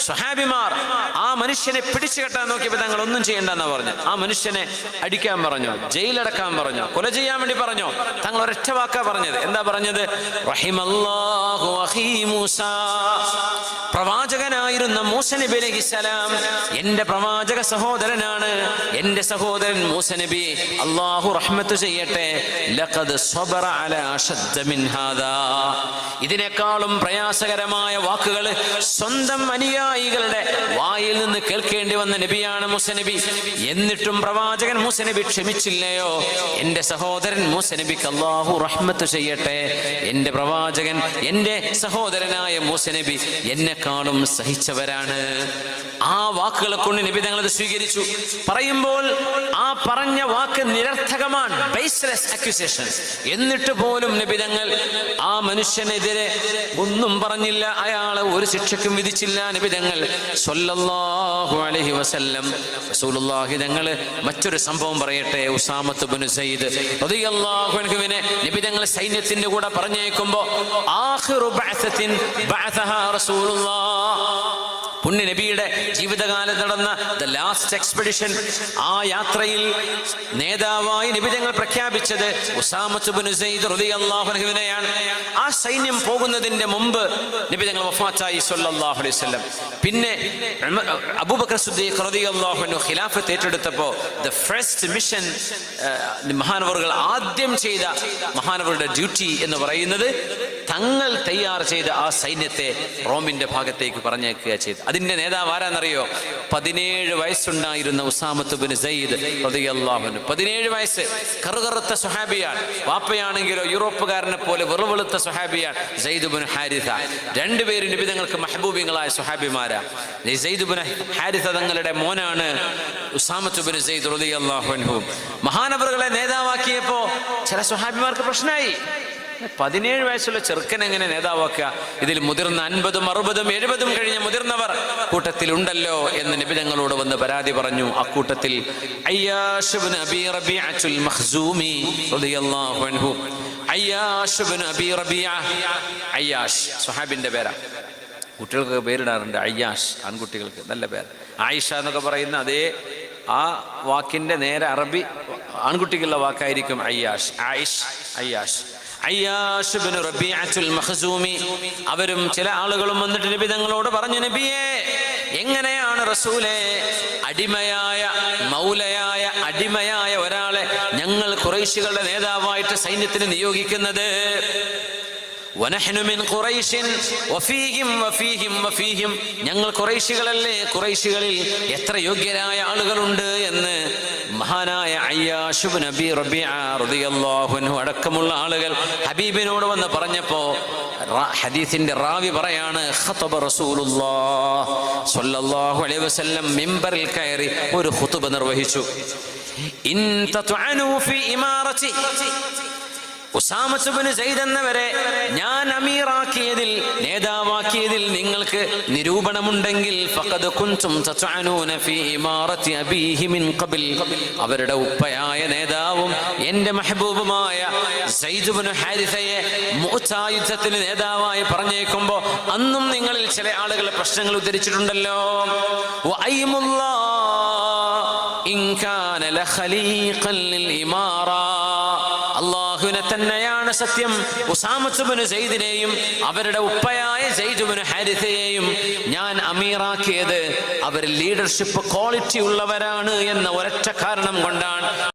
സ്വഹാബിമാർ ആ മനുഷ്യനെ പിടിച്ചു കെട്ടാൻ നോക്കിയപ്പോൾ തങ്ങൾ ഒന്നും ചെയ്യണ്ടെന്നാ പറഞ്ഞു. ആ മനുഷ്യനെ അടിക്കാൻ പറഞ്ഞു ജയിലടക്കാൻ പറഞ്ഞു കൊല ചെയ്യാൻ വേണ്ടി പറഞ്ഞു. തങ്ങൾ ഒരൊറ്റ വാക്കാ പറഞ്ഞത്. എന്താ പറഞ്ഞത്? പ്രവാചകനായിരുന്ന മൂസ നബി അലൈഹിസ്സലാം എന്റെ പ്രവാചക സഹോദരനാണ്. എന്റെ സഹോദരൻ മൂസ നബി അള്ളാഹു റഹ്മത്ത് ചെയ്യട്ടെ. ഇതിനേക്കാളും പ്രയാസകരമായ വാക്കുകൾ സ്വന്തം അനുയായികളുടെ വായിൽ നിന്ന് കേൾക്കേണ്ടി വന്ന നബിയാണ് മുസനബി എന്നിട്ടും പ്രവാചകൻ മുസനബി ക്ഷമിച്ചില്ലയോ? എന്റെ സഹോദരൻ മൂസ നബിക്ക് അള്ളാഹു റഹ്മത്ത് ചെയ്യട്ടെ. എന്റെ പ്രവാചകൻ എന്റെ സഹോദരനായ മുസനബി എന്നെക്കാളും സഹിച്ചവരാണ്. വാക്കുകളെ കൊണ്ട് നബി തങ്ങൾ അത് സ്വീകരിച്ചു. പറയുമ്പോൾ ആ പറഞ്ഞ വാക്ക് നിരർത്ഥകമാണ്. ബേസ്ലെസ് അക്യൂസേഷൻ എന്നിട്ട് പോലും നബി തങ്ങൾ ആ മനുഷ്യനെതിരെ ഒന്നും പറഞ്ഞില്ല. അയാളെ ഒരു ശിക്ഷയ്ക്കും വിധിച്ചില്ല നബി തങ്ങൾ. സ്വല്ലല്ലാഹു അലൈഹി വസല്ലം. റസൂലുള്ളാഹി തങ്ങൾ മറ്റൊരു സംഭവം പറയട്ടെ. ഉസാമത്ത് ബിൻ സയ്യിദ് റളിയല്ലാഹു അൻഹുവിനെ നബി തങ്ങൾ സൈന്യത്തിന്റെ കൂടെ പറഞ്ഞേക്കുമ്പോൾ ആഖിറു ബഅസത്തിൻ ബഅസഹ റസൂലുള്ളാഹ് പുണ്യ നബിയുടെ ജീവിതകാലം നടന്ന ദ ലാസ്റ്റ് എക്സ്പെഡിഷൻ ആ യാത്രയിൽ നേതാവായി നിബിധങ്ങൾ പ്രഖ്യാപിച്ചത് ഉസാമത്തുബിന് റളിയല്ലാഹുവിനെയാണ് ആ സൈന്യം പോകുന്നതിന്റെ മുമ്പ് വഫാത്തായി സല്ലല്ലാഹു അലൈഹി പിന്നെ അബൂബക്കർ ഖിലാഫത്ത് ഏറ്റെടുത്തപ്പോൾ ദ ഫസ്റ്റ് മിഷൻ മഹാനവറുകൾ ആദ്യം ചെയ്ത മഹാനവറുടെ ഡ്യൂട്ടി എന്ന് പറയുന്നത് തങ്ങൾ തയ്യാർ ചെയ്ത ആ സൈന്യത്തെ റോമിന്റെ ഭാഗത്തേക്ക് പറഞ്ഞേക്കുക ചെയ്തു. അതിന്റെ നേതാവ് ആരാന്നറിയോ? പതിനേഴ് വയസ്സുണ്ടായിരുന്ന ഉസാമത്ത് ബിൻ സയ്യിദ് പതിനേഴ് വയസ്സ് കറുകറുത്ത സുഹാബിയാണ് വാപ്പയാണെങ്കിലോ യൂറോപ്പുകാരനെ പോലെ വെറുവെളുത്ത സുഹാബിയാണ് സെയ്ദ് ബിൻ ഹാരിഥ രണ്ടുപേരും നിബിതങ്ങൾക്ക് മഹബൂബിങ്ങളായ സുഹാബിമാരാ ഈ സെയ്ദ് ബിൻ ഹാരിഥ തങ്ങളുടെ മോനാണ് ഉസാമത്ത് ബിൻ സയ്യിദ് റളിയല്ലാഹു അൻഹു. മഹാനവറുകളെ നേതാവാക്കിയപ്പോ ചില സുഹാബിമാർക്ക് പ്രശ്നമായി പതിനേഴ് വയസ്സുള്ള ചെറുക്കൻ എങ്ങനെ നേതാവാക്കുക? ഇതിൽ മുതിർന്ന അൻപതും അറുപതും എഴുപതും കഴിഞ്ഞ മുതിർന്നവർ കൂട്ടത്തിലുണ്ടല്ലോ എന്ന് നബി ഞങ്ങളോട് വന്ന് പരാതി പറഞ്ഞു. അക്കൂട്ടത്തിൽ സ്വഹാബിന്റെ പേരാ. കുട്ടികൾക്ക് പേരിടാറുണ്ട് അയ്യാഷ് ആൺകുട്ടികൾക്ക് നല്ല പേര്. ആയിഷ എന്നൊക്കെ പറയുന്ന അതേ ആ വാക്കിന്റെ നേരെ അറബി ആൺകുട്ടിക്കുള്ള വാക്കായിരിക്കും അയ്യാഷ്. ആയിഷ് അയ്യാഷ്. അയ്യാഷുബിന് റബീഅത്തുൽ മഹസൂമി അവരും ചില ആളുകളും വന്നിട്ട് നബി തങ്ങളോട് പറഞ്ഞു നബിയെ എങ്ങനെയാണ് റസൂലെ അടിമയായ മൗലയായ അടിമയായ ഒരാളെ ഞങ്ങൾ കുറേശികളുടെ നേതാവായിട്ട് സൈന്യത്തിന് നിയോഗിക്കുന്നത്? ഞങ്ങൾ കുറേശികളല്ലേ കുറേശികളിൽ എത്ര യോഗ്യരായ ആളുകളുണ്ട് എന്ന് മഹാനായ അയ്യാഷുബ് നബി അൻഹു അടക്കമുള്ള ആളുകൾ ഹബീബിനോട് വന്ന് പറഞ്ഞപ്പോ ഹദീസിന്റെ റാവി പറയാണ് മിമ്പറിൽ കയറി ഒരു ഖുതുബ നിർവഹിച്ചു. ഇൻ ഉസാമസുബിന് ഞാൻ അമീറാക്കിയതിൽ നേതാവാക്കിയതിൽ നിങ്ങൾക്ക് നിരൂപണമുണ്ടെങ്കിൽ അവരുടെ ഉപ്പയായ നേതാവും എന്റെ മെഹബൂബുമായ യുദ്ധത്തിന് നേതാവായി പറഞ്ഞേക്കുമ്പോ അന്നും നിങ്ങളിൽ ചില ആളുകൾ പ്രശ്നങ്ങൾ ഉദ്ധരിച്ചിട്ടുണ്ടല്ലോ. ഇൻകാന ഇൻ കാന ലഖലീഖൻ ലിൽ ഇമാറാ. അള്ളാഹുവിനെ തന്നെയാണ് സത്യം. ഉസാമത്തുബിന് സെയ്ദിനെയും അവരുടെ ഉപ്പയായ സെയ്ദുബിന് ഹാരിസയെയും ഞാൻ അമീറാക്കിയത്. അവർ ലീഡർഷിപ്പ് ക്വാളിറ്റി ഉള്ളവരാണ് എന്ന ഒരൊറ്റ കാരണം കൊണ്ടാണ്